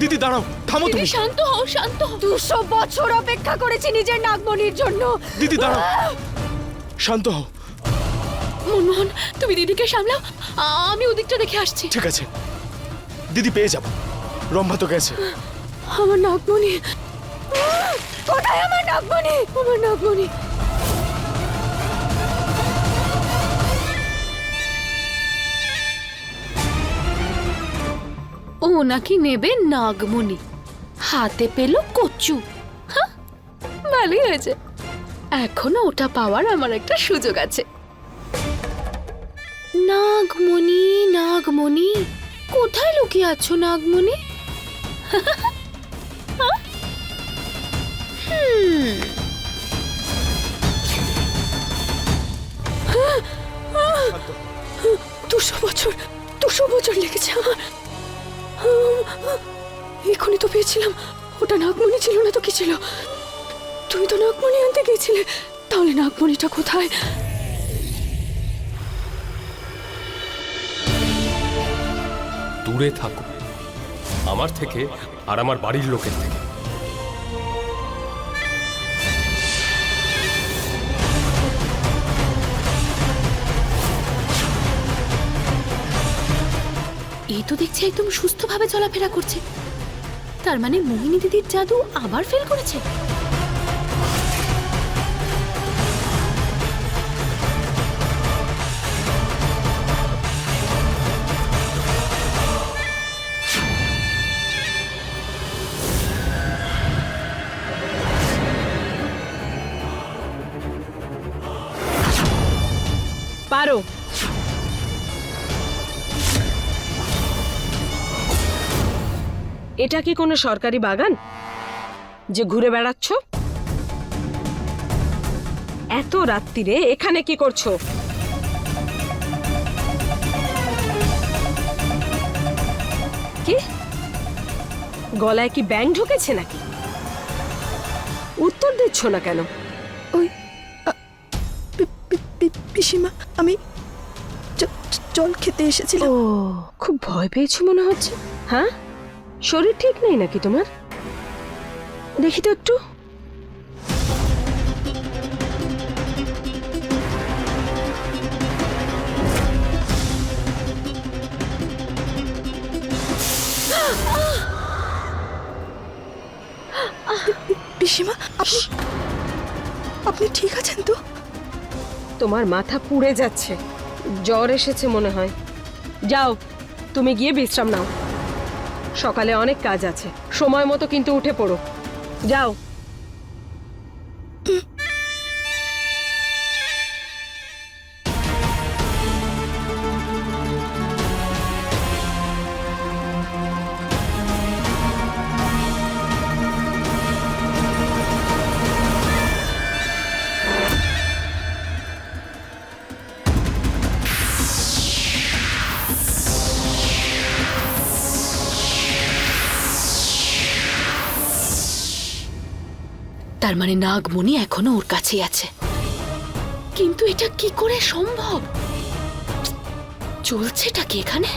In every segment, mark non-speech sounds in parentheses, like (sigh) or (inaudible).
দিদি দাঁড়াও থামো দিদি তুমি শান্ত হও শান্ত হও। দুশো বছর অপেক্ষা করেছি নিজের নাগমণির জন্য। দিদি দাঁড়াও। শান্ত হও। মনমোহন তুমি দিদিকে সামলাও। আমি ওদিকটা দেখে আসছি। ঠিক আছে। দিদি পেয়ে যাব। রম্ভা তো গেছে। আমার নাগমণি। কোথায় আমার নাগমণি? আমার নাগমণি। ও নাকি নেবে নাগমণি। হাতে পেল কচু। ভালোই হয়েছে। এখনও ওটা পাওয়ার আমার একটা সুযোগ আছে। নাগমণি নাগমণি, কোথায় লুকিয়ে আছো নাগমণি? দুশো বছর দুশো বছর লেগেছে আমার। এখনই তো পেয়েছিলাম। ওটা নাগমণি ছিল না তো কি ছিল? তুমি তো নাগমণি আনতে গিয়েছিলে। তাহলে নাগমণিটা কোথায়? দূরে থাকো। আমার থেকে আর আমার বাড়ির লোকের থেকে। তো দেখছি একদম সুস্থভাবে চলাফেরা করছে। তার মানে মোহিনী দিদির জাদু আবার ফেল করেছে? পারো এটা কি কোনো সরকারি বাগান? যে ঘুরে বেড়াচ্ছ? এত রাত্রিরে এখানে কি করছ? কি? গলায় কি ব্যাং ঢুকেছে নাকি? উত্তর দিচ্ছ না কেন? ওই পি- পি- পি- পিসিমা আমি জল খেতে এসেছিলাম। ও খুব ভয় পেয়েছ মনে হচ্ছে হ্যাঁ? শরীর ঠিক নেই নাকি তোমার? দেখি তো একটু। পিসিমা আপনি আপনি ঠিক আছেন তো? তোমার মাথা পুড়ে যাচ্ছে। জ্বর এসেছে মনে হয়। যাও তুমি গিয়ে বিশ্রাম নাও। সকালে অনেক কাজ আছে। সময় মতো কিন্তু উঠে পড়ো। যাও। তার মানে নাগমণি এখনও ওর কাছেই আছে। কিন্তু এটা কি করে সম্ভব? চলছেটা কি এখানে?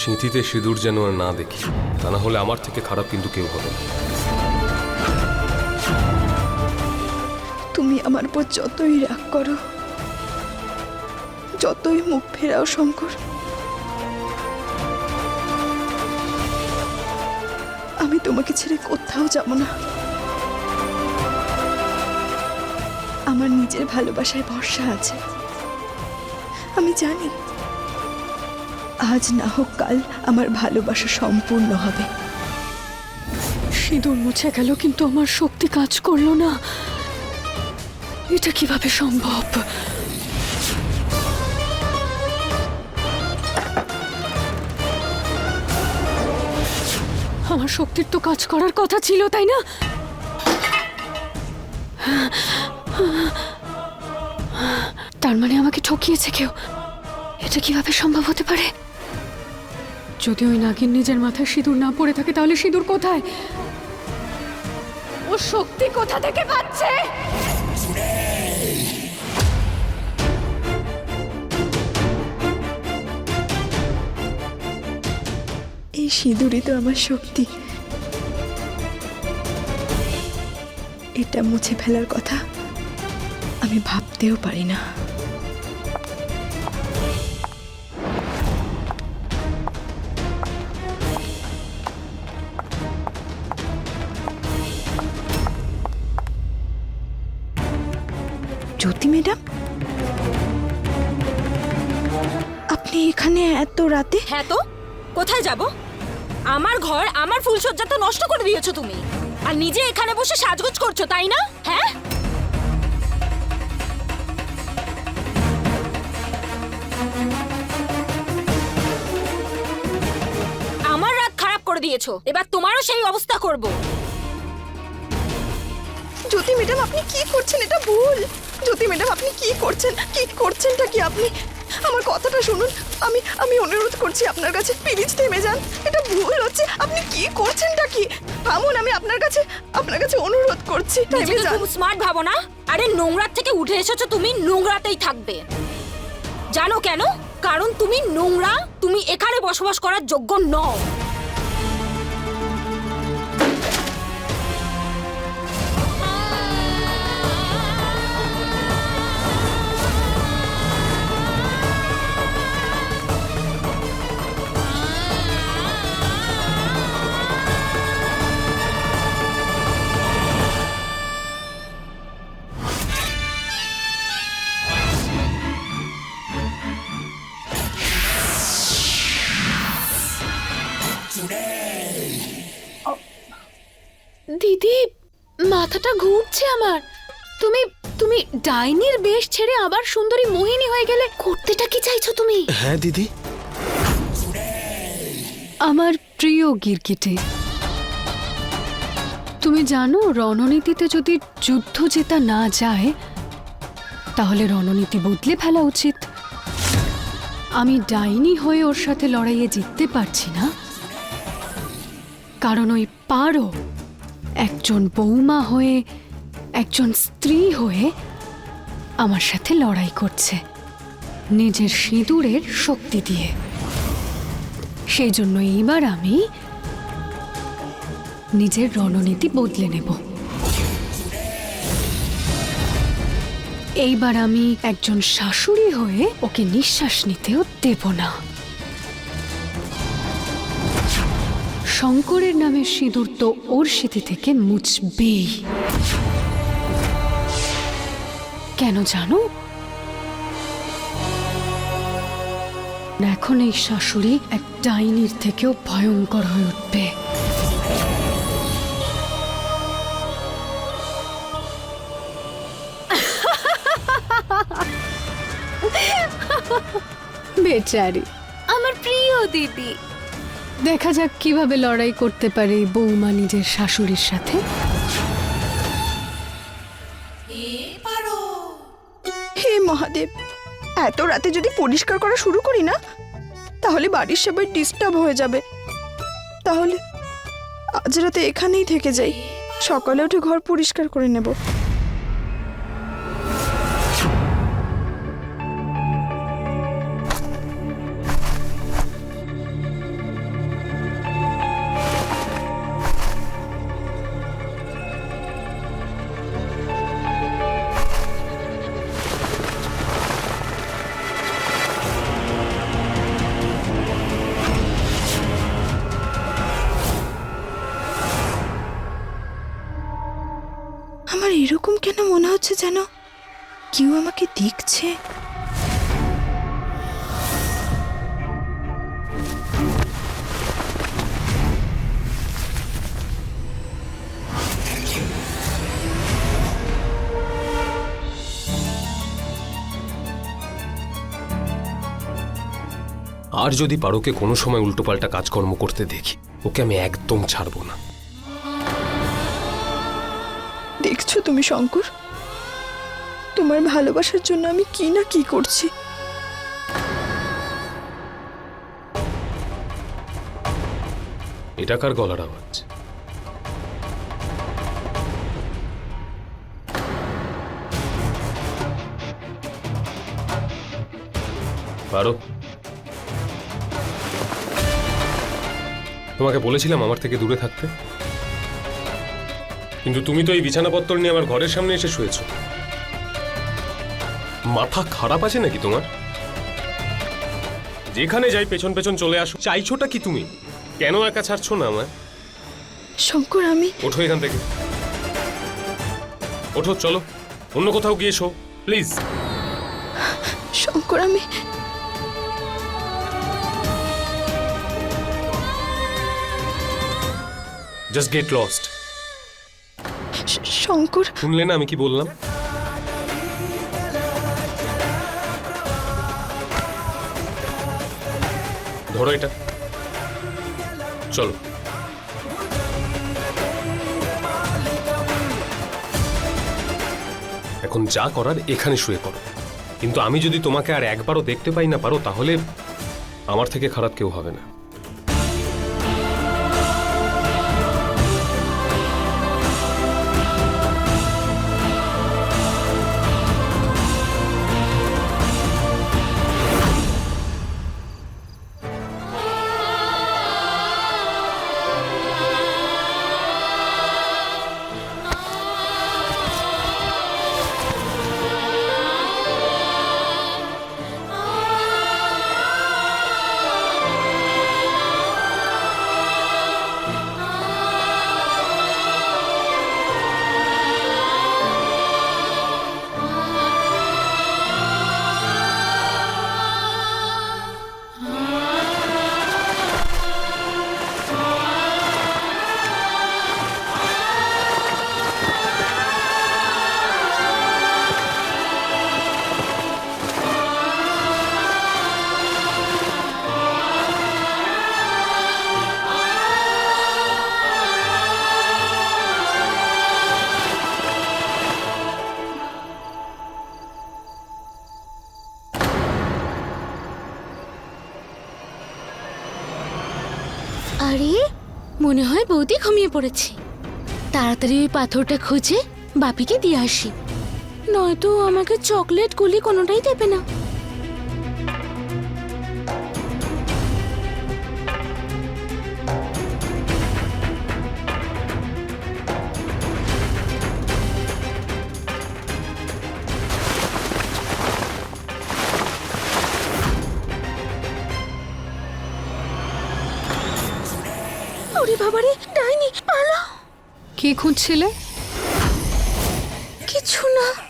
সিঁথিতে সিঁদুর যেন আর না দেখি তা না হলে আমার থেকে খারাপ কিন্তু কেউ হবে না। তুমি আমার উপর যতই রাগ করো যতই মুখ ফেরাও শঙ্কর। আমি তোমাকে ছেড়ে কোথাও যাব না। আমার নিজের ভালোবাসায় ভরসা আছে। আমি জানি, আজ না হোক কাল আমার ভালোবাসা সম্পূর্ণ হবে। সিঁদুর মুছে গেল, কিন্তু আমার শক্তি কাজ করল না। এটা কীভাবে সম্ভব? আমার শক্তির তো কাজ করার কথা ছিল, তাই না? তার মানে আমাকে ঠকিয়েছে কেউ? এটা কীভাবে সম্ভব হতে পারে? যদি ওই নাগিন নিজের মাথায় সিঁদুর না পড়ে থাকে, তাহলে সিঁদুর কোথায়? ও শক্তি কোথা থেকে পাচ্ছে? এই সিঁদুরই তো আমার শক্তি। এটা মুছে ফেলার কথা আমি ভাবতেও পারি না। জ্যোতি ম্যাডাম? আপনি এখানে এত রাতে? হ্যাঁ তো, কোথায় যাব? আমার ঘর, আমার ফুলসজ্জা তো নষ্ট করে দিয়েছ তুমি। আর নিজে এখানে বসে সাজগোজ করছ, তাই না? হ্যাঁ? আমার রাত খারাপ করে দিয়েছ, এবার তোমারও সেই অবস্থা করব। জ্যোতি ম্যাডাম, আপনি কি করছেন? এটা ভুল। জ্যোতি ম্যাডাম, আপনি কি করছেন? কি করছেনটা কি আপনি? আমার কথাটা শুনুন। আমি আমি অনুরোধ করছি আপনার কাছে প্লিজ থেমে যান। এটা ভুল হচ্ছে। আপনি কি করছেনটা কি? থামুন আমি আপনার কাছে আপনার কাছে অনুরোধ করছি। থেমে যান। স্মার্ট ভাবো না? আরে নোংরা থেকে উঠে এসেছ তুমি নোংরাতেই থাকবে। জানো কেন? কারণ তুমি নোংরা তুমি এখানে বসবাস করার যোগ্য নও। মাথাটা ঘুরছে আমার। তুমি তুমি ডাইনির বেশ ছেড়ে আবার সুন্দরী মোহিনী হয়ে গেলে করতেটা কি চাইছো তুমি? হ্যাঁ দিদি। আমার প্রিয় গিরগিটে তুমি জানো রণনীতিতে যদি যুদ্ধ জেতা না যায় তাহলে রণনীতি বদলে ফেলা উচিত। আমি ডাইনি হয়ে ওর সাথে লড়াইয়ে জিততে পারছি না। কারণ ওই পারো একজন বৌমা হয়ে, একজন স্ত্রী হয়ে আমার সাথে লড়াই করছে নিজের সিঁদুরের শক্তি দিয়ে। সেই জন্য এইবার আমি নিজের রণনীতি বদলে নেব। এইবার আমি একজন শাশুড়ি হয়ে ওকে নিঃশ্বাস নিতেও দেব না। শঙ্করের নামে সিঁদুর তো ওর স্মৃতি থেকে মুছবেই। কেন জানো? এখন এই শাশুড়ি এক ডাইনির থেকেও ভয়ঙ্কর হয়ে উঠবে। বেচারি। আমার প্রিয় দিদি। দেখা যাক কীভাবে লড়াই করতে পারে বৌমা নিজের শাশুড়ির সাথে। হে মহাদেব এত রাতে যদি পরিষ্কার করা শুরু করি না তাহলে বাড়ির সবাই ডিস্টার্ব হয়ে যাবে। তাহলে আজ রাতে এখানেই থেকে যাই। সকালে উঠে ঘর পরিষ্কার করে নেব। কেন মনে হচ্ছে যেন কেউ আমাকে দেখছে? আর যদি পারোকে কোনো সময় উল্টোপাল্টা কাজকর্ম করতে দেখি, ওকে আমি একদম ছাড়বো না। দেখছ তুমি, শঙ্কর? তোমার ভালোবাসার জন্য আমি কি না কি করছি? এটা কার গলার আওয়াজ? পারো? তোমাকে বলেছিলাম আমার থেকে দূরে থাকতে। কিন্তু তুমি তো এই বিছানাপত্তর নিয়ে আমার ঘরের সামনে এসে শুয়েছ। মাথা খারাপ আছে নাকি তোমার? যেখানে যাই পেছন পেছন চলে আসো। চাইছোটা কি তুমি? কেন একা ছাড়ছো না আমার শঙ্কর আমি ওঠো এখান থেকে। ওঠো চলো। অন্য কোথাও গিয়ে শো প্লিজ। শঙ্কর আমি জাস্ট গেট লস্ট শঙ্কর। শুনলে না আমি কি বললাম? ধরো এটা। চলো। এখন যা করার এখানে শুয়ে করো কিন্তু আমি যদি তোমাকে আর একবারও দেখতে পাই না পারো, তাহলে আমার থেকে খারাপ কেউ হবে না। মনে হয় বৌদি ঘুমিয়ে পড়েছে। তাড়াতাড়ি ওই পাথরটা খুঁজে বাপিকে দিয়ে আসি। নয়তো আমাকে চকলেট গুলি কোনোটাই দেবে না। বাবারে ডাইনি পালাও। কি খুঁজছিলে? কিছু না।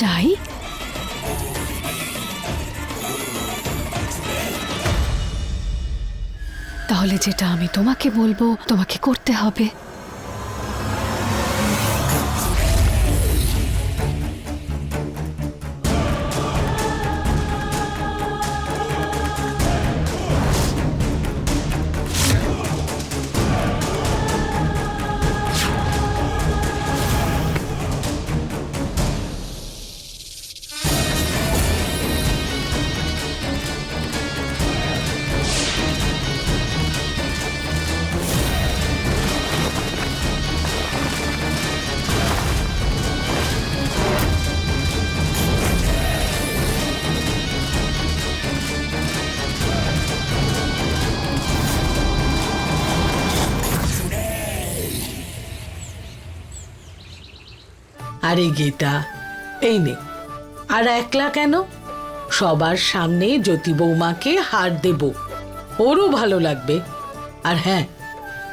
চাই? তাহলে যেটা আমি তোমাকে বলব তোমাকে করতে হবে। আরে গীতা, এই নে। আর একলা কেন? সবার সামনে জ্যোতি বৌমাকে হার দেব। ওরও ভালো লাগবে। আর হ্যাঁ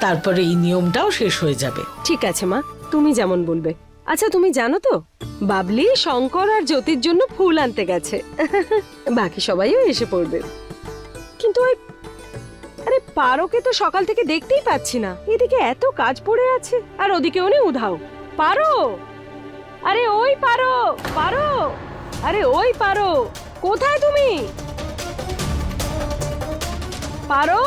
তারপরে এই নিয়মটাও শেষ হয়ে যাবে। ঠিক আছে মা, তুমি যেমন বলবে। আচ্ছা তুমি জানো তো, বাবলি, শঙ্কর আর জ্যোতির জন্য ফুল আনতে গেছে। (laughs) বাকি সবাইও এসে পড়বে। কিন্তু ওই, আরে পারোকে তো সকাল থেকে দেখতেই পাচ্ছি না। এদিকে এত কাজ পড়ে আছে, আর ওদিকে উনি উধাও। পারো! আরে ওই পারো পারো। আরে ওই পারো, কোথায় তুমি? পারো?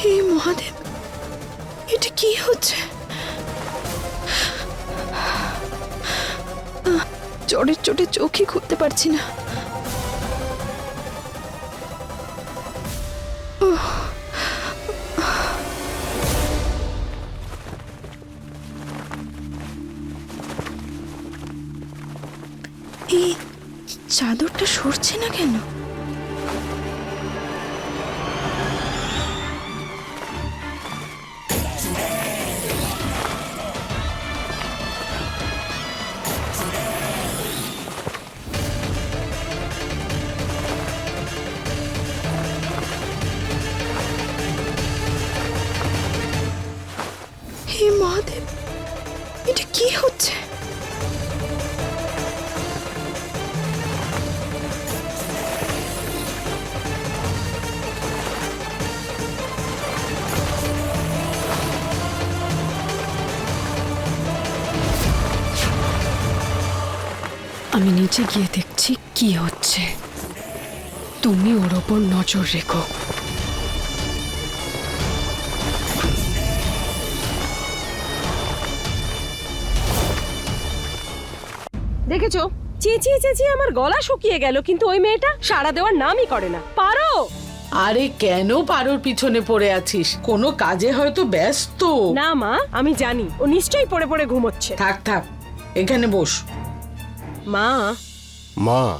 হে মহাদেব, এটা কি হচ্ছে? জ্বরের চোটে চোখই খুলতে পারছি না। সরছে না কেন? নিচে গিয়ে দেখছি কি হচ্ছে। তুমি ওর ওপর নজর রেখো। দেখেছ? চেঁচিয়ে চেঁচিয়ে আমার গলা শুকিয়ে গেল কিন্তু ওই মেয়েটা সাড়া দেওয়ার নামই করে না। পারো? আরে কেন পারোর পিছনে পড়ে আছিস? কোনো কাজে হয়তো ব্যস্ত। না মা আমি জানি ও নিশ্চয়ই পড়ে পড়ে ঘুমোচ্ছে। থাক থাক এখানে বস। মা। মা।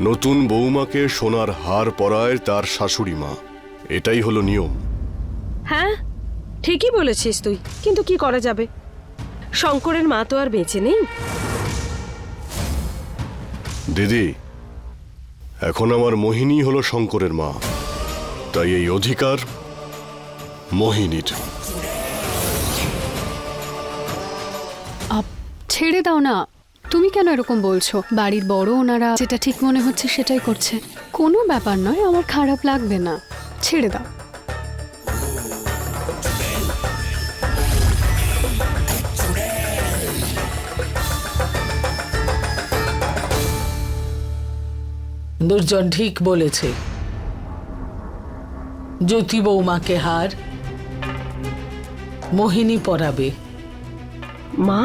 নতুন বৌমাকে সোনার হার পরায় তার শাশুড়ি মা। এটাই হলো নিয়ম। হ্যাঁ ঠিকই বলেছিস তুই। কিন্তু কি করা যাবে? শঙ্করের মা তো আর বেঁচে নেই। দিদি এখন আমার মোহিনী হলো শঙ্করের মা। তাই এই অধিকার মোহিনীর। ছেড়ে দাও না। তুমি কেন এরকম বলছো? বাড়ির বড় ওনারা যেটা ঠিক মনে হচ্ছে সেটাই করছে। কোনো ব্যাপার নয় আমার খারাপ লাগবে না। ছেড়ে দাও। দুর্জন ঠিক বলেছে। জ্যোতি বৌমাকে হার মোহিনী পরাবে। মা?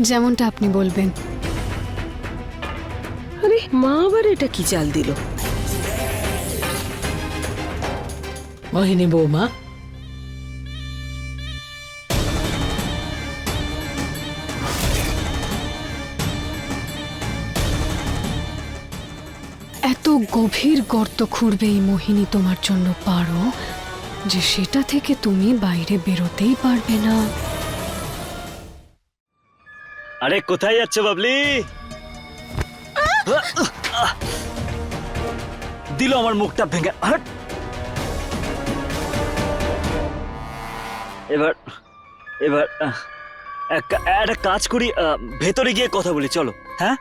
যেমনটা আপনি বলবেন। আরে মা আবার এটা কি চাল দিল? মোহিনী বৌমা। এত গভীর গর্ত খুঁড়বে এই মোহিনী তোমার জন্য পারো যে সেটা থেকে তুমি বাইরে বেরোতেই পারবে না। আরে কোথায় যাচ্ছে বাবলি? দিল আমার মুখটা ভেঙে! এবার এবার এক একটা কাজ করি ভেতরে গিয়ে কথা বলি চলো হ্যাঁ?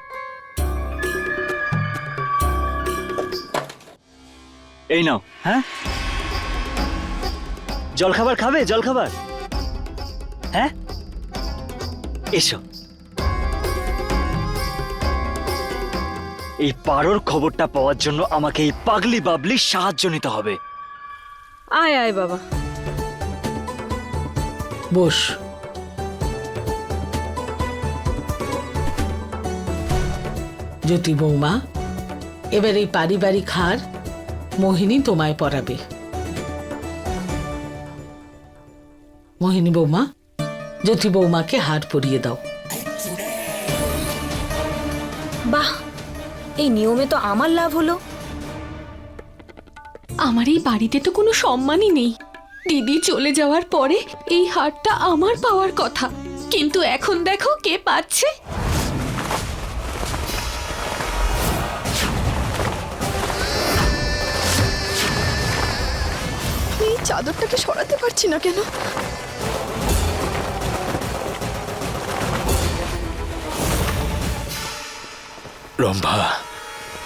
এই নাও হ্যাঁ? জলখাবার খাবে জলখাবার? হ্যাঁ? এসো। এই পারোর খবরটা পাওয়ার জন্য আমাকে এই পাগলি বাবলি সাহায্য নিতে হবে। আয় আয় বাবা। বস। জ্যোতি বৌমা এবার এই পারিবারিক হার মোহিনী তোমায় পরাবে। মোহিনী বৌমা জ্যোতি বৌমাকে হার পরিয়ে দাও। বাহ এই নিয়মে তো আমার লাভ হলো। আমার এই বাড়িতে তো কোনো সম্মানই নেই। দিদি চলে যাওয়ার পরে এই হারটা আমার পাওয়ার কথা। কিন্তু এখন দেখো কে পাচ্ছে। এই চাদরটাকে সরাতে পারছি না কেন? রম্ভা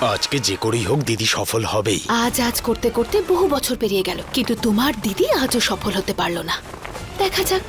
আজকে যে করেই হোক দিদি সফল হবেই। আজ আজ করতে করতে বহু বছর পেরিয়ে গেল, কিন্তু তোমার দিদি আজও সফল হতে পারল না। দেখা যাক।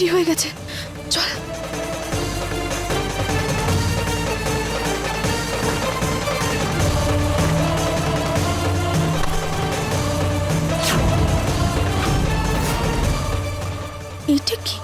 দেরি হয়ে গেছে। চল। এটা কি?